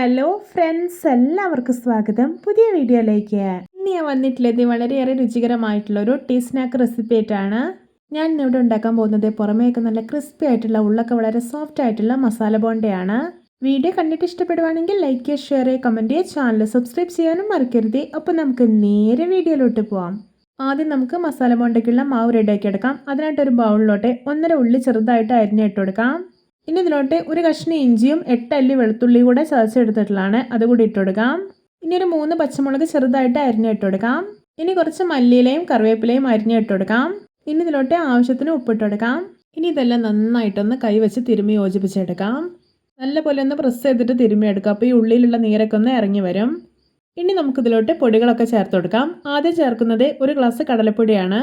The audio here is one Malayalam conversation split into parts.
ഹലോ ഫ്രണ്ട്സ് എല്ലാവർക്കും സ്വാഗതം. പുതിയ വീഡിയോയിലേക്ക്. ഇന്ന് ഞാൻ വന്നിട്ടുള്ളത് വളരെയേറെ രുചികരമായിട്ടുള്ള ഒരു ടീ സ്നാക്ക് റെസിപ്പി ആയിട്ടാണ്. ഞാൻ ഇന്നിവിടെ ഉണ്ടാക്കാൻ പോകുന്നത് പുറമേക്ക് നല്ല ക്രിസ്പി ആയിട്ടുള്ള ഉള്ളൊക്കെ വളരെ സോഫ്റ്റ് ആയിട്ടുള്ള മസാല ബോണ്ടയാണ് വീഡിയോ കണ്ടിട്ട് ഇഷ്ടപ്പെടുവാണെങ്കിൽ ലൈക്ക് ചെയ്യുക ഷെയർ ചെയ്യുക കമന്റ് ചെയ്യുക ചാനൽ സബ്സ്ക്രൈബ് ചെയ്യാനും മറക്കരുത്. അപ്പോൾ നമുക്ക് നേരെ വീഡിയോയിലോട്ട് പോവാം. ആദ്യം നമുക്ക് മസാല ബോണ്ടയ്ക്കുള്ള മാവ് റെഡിയാക്കി എടുക്കാം. അതിനായിട്ട് ഒരു ബൗളിലോട്ട് ഒന്നര ഉള്ളി ചെറുതായിട്ട് അരിഞ്ഞിട്ട് കൊടുക്കാം. ഇനി ഇതിലോട്ട് ഒരു കഷ്ണം ഇഞ്ചിയും എട്ട് അല്ലി വെളുത്തുള്ളി കൂടെ ചതച്ചെടുത്തിട്ടുള്ളതാണ് അതുകൂടി ഇട്ട് കൊടുക്കാം ഇനി ഒരു മൂന്ന് പച്ചമുളക് ചെറുതായിട്ട് അരിഞ്ഞിട്ട് കൊടുക്കാം ഇനി കുറച്ച് മല്ലിയിലയും കറിവേപ്പിലയും അരിഞ്ഞിട്ട് കൊടുക്കാം ഇനി ഇതിലോട്ട് ആവശ്യത്തിന് ഉപ്പിട്ട് കൊടുക്കാം ഇനി ഇതെല്ലാം നന്നായിട്ടൊന്ന് കൈവച്ച് തിരുമ്മി യോജിപ്പിച്ചെടുക്കാം. നല്ലപോലെ ഒന്ന് പ്രസ് ചെയ്തിട്ട് തിരുമ്മി അപ്പോൾ ഈ ഉള്ളിലുള്ള നീരൊക്കെ ഒന്ന് ഇറങ്ങി വരും. ഇനി നമുക്കിതിലോട്ട് പൊടികളൊക്കെ ചേർത്ത് കൊടുക്കാം ആദ്യം ചേർക്കുന്നത് ഒരു ഗ്ലാസ് കടലപ്പൊടിയാണ്.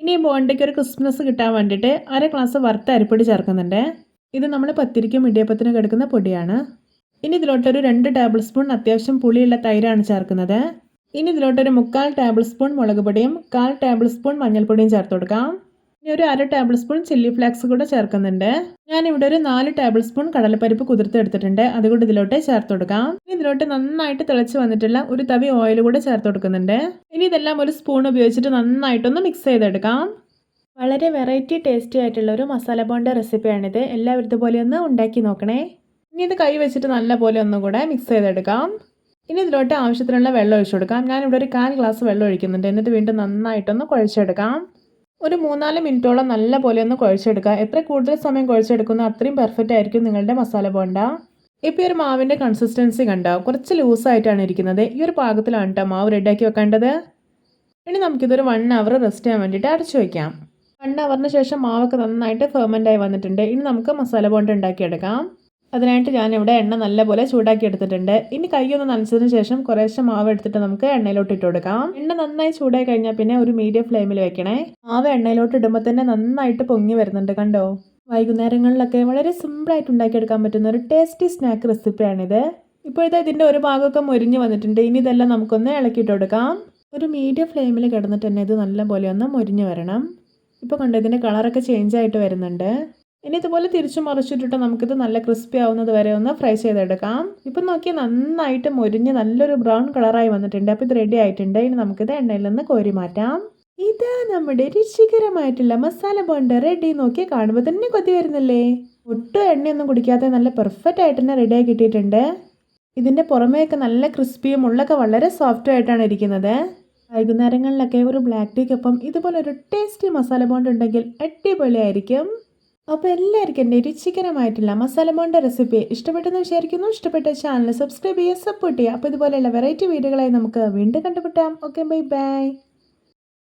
ഇനി ബോണ്ടയ്ക്ക് ഒരു ക്രിസ്മസ് കിട്ടാൻ വേണ്ടിയിട്ട് അര ഗ്ലാസ് വറുത്ത അരിപ്പൊടി ചേർക്കുന്നുണ്ട്. ഇത് നമ്മൾ പത്തിരിക്കും ഇടിയപ്പത്തിനും എടുക്കുന്ന പൊടിയാണ്. ഇനി ഇതിലോട്ടൊരു രണ്ട് ടേബിൾ സ്പൂൺ അത്യാവശ്യം പുളിയുള്ള തൈരാണ് ചേർക്കുന്നത്. ഇനി ഇതിലോട്ടൊരു മുക്കാൽ ടേബിൾ സ്പൂൺ മുളക് പൊടിയും കാൽ ടേബിൾ സ്പൂൺ മഞ്ഞൾപ്പൊടിയും ചേർത്ത് കൊടുക്കാം. ഇനി ഒരു അര ടേബിൾ സ്പൂൺ ചില്ലി ഫ്ലേക്സ് കൂടെ ചേർക്കുന്നുണ്ട്. ഞാനിവിടെ ഒരു നാല് ടേബിൾ സ്പൂൺ കടലപ്പരിപ്പ് കുതിർത്തെടുത്തിട്ടുണ്ട് അതുകൊണ്ട് ഇതിലോട്ട് ചേർത്ത് കൊടുക്കാം. ഇനി ഇതിലോട്ട് നന്നായിട്ട് തിളച്ച് വന്നിട്ടുള്ള ഒരു തവി ഓയിൽ കൂടെ ചേർത്ത് കൊടുക്കുന്നുണ്ട്. ഇനി ഇതെല്ലാം ഒരു സ്പൂൺ ഉപയോഗിച്ചിട്ട് നന്നായിട്ടൊന്ന് മിക്സ് ചെയ്തെടുക്കാം. വളരെ വെറൈറ്റി ടേസ്റ്റി ആയിട്ടുള്ള ഒരു മസാല ബോണ്ട റെസിപ്പിയാണിത് എല്ലാവരും ഇതുപോലെ ഒന്ന് ഉണ്ടാക്കി നോക്കണേ. ഇനി ഇത് കൈ വെച്ചിട്ട് നല്ലപോലെ ഒന്നും കൂടെ മിക്സ് ചെയ്തെടുക്കാം. ഇനി ഇതിലോട്ട് ആവശ്യത്തിനുള്ള വെള്ളം ഒഴിച്ചു കൊടുക്കാം. ഞാനിവിടെ ഒരു കാൽ ഗ്ലാസ് വെള്ളം ഒഴിക്കുന്നുണ്ട്. എന്നിട്ട് വീണ്ടും നന്നായിട്ടൊന്ന് കുഴച്ചെടുക്കാം. ഒരു മൂന്നാൽ മിനിറ്റോളം നല്ലപോലെ ഒന്ന് കുഴച്ചെടുക്കുക. എത്ര കൂടുതൽ സമയം കുഴച്ചെടുക്കുന്നോ അത്രയും പെർഫെക്റ്റ് ആയിരിക്കും നിങ്ങളുടെ മസാല ബോണ്ട ഇപ്പോൾ ഈ ഒരു മാവിന്റെ കൺസിസ്റ്റൻസി കണ്ടോ? കുറച്ച് ലൂസായിട്ടാണ് ഇരിക്കുന്നത്. ഈ ഒരു പാകത്തിലാണ് കേട്ടോ മാവ് റെഡിയാക്കി വെക്കേണ്ടത്. ഇനി നമുക്കിതൊരു വൺ അവർ റെസ്റ്റ് ചെയ്യാൻ വേണ്ടിയിട്ട് അടച്ചു വയ്ക്കാം വൺ അവറിന് ശേഷം മാവൊക്കെ നന്നായിട്ട് ഫെർമെന്റ് ആയി വന്നിട്ടുണ്ട്. ഇനി നമുക്ക് മസാല ബോണ്ട് ഉണ്ടാക്കിയെടുക്കാം. അതിനായിട്ട് ഞാനിവിടെ എണ്ണ നല്ലപോലെ ചൂടാക്കി എടുത്തിട്ടുണ്ട്. ഇനി കൈയൊന്ന് നനച്ചതിന് ശേഷം കുറേശ്ശെ മാവ് എടുത്തിട്ട് നമുക്ക് എണ്ണയിലോട്ട് ഇട്ട് കൊടുക്കാം. എണ്ണ നന്നായി ചൂടായി കഴിഞ്ഞാൽ പിന്നെ ഒരു മീഡിയം ഫ്ലെയിമിൽ വെക്കണേ. മാവ് എണ്ണയിലോട്ട് ഇടുമ്പോൾ തന്നെ നന്നായിട്ട് പൊങ്ങി വരുന്നുണ്ട് കണ്ടോ? വൈകുന്നേരങ്ങളിലൊക്കെ വളരെ സിമ്പിളായിട്ട് ഉണ്ടാക്കിയെടുക്കാൻ പറ്റുന്ന ഒരു ടേസ്റ്റി സ്നാക്ക് റെസിപ്പിയാണിത് ഇപ്പോഴത്തെ ഇതിന്റെ ഒരു ഭാഗമൊക്കെ മൊരിഞ്ഞ് വന്നിട്ടുണ്ട്. ഇനി ഇതെല്ലാം നമുക്കൊന്ന് ഇളക്കിയിട്ട് കൊടുക്കാം. ഒരു മീഡിയം ഫ്ലെയിമിൽ കിടന്നിട്ട് തന്നെ ഇത് നല്ലപോലെ ഒന്ന് മൊരിഞ്ഞ് വരണം. ഇപ്പോൾ കണ്ടോ ഇതിന്റെ കളറൊക്കെ ചേഞ്ച് ആയിട്ട് വരുന്നുണ്ട്. ഇനി ഇതുപോലെ തിരിച്ചു മറിച്ചിട്ടിട്ട് നമുക്കിത് നല്ല ക്രിസ്പി ആവുന്നത് വരെ ഒന്ന് ഫ്രൈ ചെയ്തെടുക്കാം. ഇപ്പം നോക്കിയാൽ നന്നായിട്ട് മൊരിഞ്ഞ് നല്ലൊരു ബ്രൗൺ കളറായി വന്നിട്ടുണ്ട്. അപ്പോൾ ഇത് റെഡി ആയിട്ടുണ്ട്. ഇനി നമുക്കിത് എണ്ണയിൽ നിന്ന് കോരി മാറ്റാം. ഇതാ നമ്മുടെ രുചികരമായിട്ടുള്ള മസാല ബോണ്ട റെഡി നോക്കി കാണുമ്പോൾ തന്നെ കൊതി വരുന്നില്ലേ? ഒട്ടും എണ്ണയൊന്നും കുടിക്കാതെ നല്ല പെർഫെക്റ്റ് ആയിട്ട് തന്നെ റെഡിയായി കിട്ടിയിട്ടുണ്ട്. ഇതിന്റെ പുറമേയൊക്കെ നല്ല ക്രിസ്പിയും ഉള്ളൊക്കെ വളരെ സോഫ്റ്റും ആയിട്ടാണ് ഇരിക്കുന്നത്. വൈകുന്നേരങ്ങളിലൊക്കെ ഒരു ബ്ലാക്ക് ടീക്കൊപ്പം ഇതുപോലെ ഒരു ടേസ്റ്റി മസാല ബോണ്ട് ഉണ്ടെങ്കിൽ അടിപൊളിയായിരിക്കും. അപ്പോൾ എല്ലാവർക്കും എന്റെ രുചികരമായിട്ടുള്ള മസാല ബോണ്ട് റെസിപ്പി ഇഷ്ടപ്പെട്ടെന്ന് വിചാരിക്കുന്നു. ഇഷ്ടപ്പെട്ട ചാനൽ സബ്സ്ക്രൈബ് ചെയ്യുക സപ്പോർട്ട് ചെയ്യുക. അപ്പോൾ ഇതുപോലെയുള്ള വെറൈറ്റി വീഡിയോകളായി നമുക്ക് വീണ്ടും കണ്ടുപിട്ടാം ഓക്കെ ബൈ ബൈ